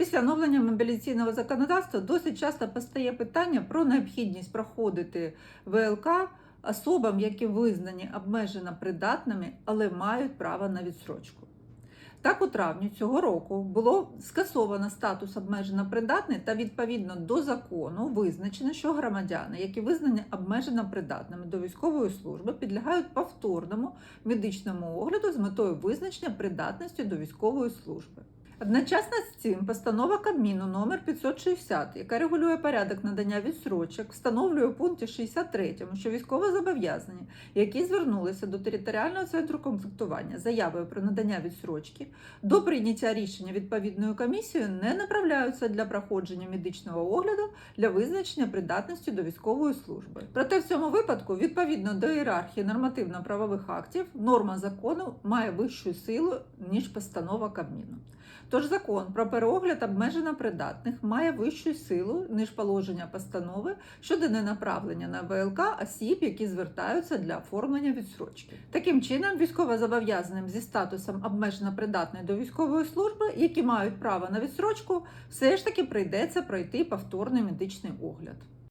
Після оновлення мобілізаційного законодавства досить часто постає питання про необхідність проходити ВЛК особам, які визнані обмежено придатними, але мають право на відсрочку. Так, у травні цього року було скасовано статус обмежено придатний та відповідно до закону визначено, що громадяни, які визнані обмежено придатними до військової служби, підлягають повторному медичному огляду з метою визначення придатності до військової служби. Одночасно з цим постанова Кабміну номер 560, яка регулює порядок надання відсрочок, встановлює у пункті 63, що військовозобов'язані, які звернулися до територіального центру комплектування заявою про надання відсрочки, до прийняття рішення відповідною комісією не направляються для проходження медичного огляду для визначення придатності до військової служби. Проте в цьому випадку, відповідно до ієрархії нормативно-правових актів, норма закону має вищу силу ніж постанова Кабміну. Тож закон про переогляд обмежено придатних має вищу силу ніж положення постанови щодо ненаправлення на ВЛК осіб, які звертаються для оформлення відсрочки. Таким чином, військовозобов'язаним зі статусом обмежено придатний до військової служби, які мають право на відсрочку, все ж таки прийдеться пройти повторний медичний огляд.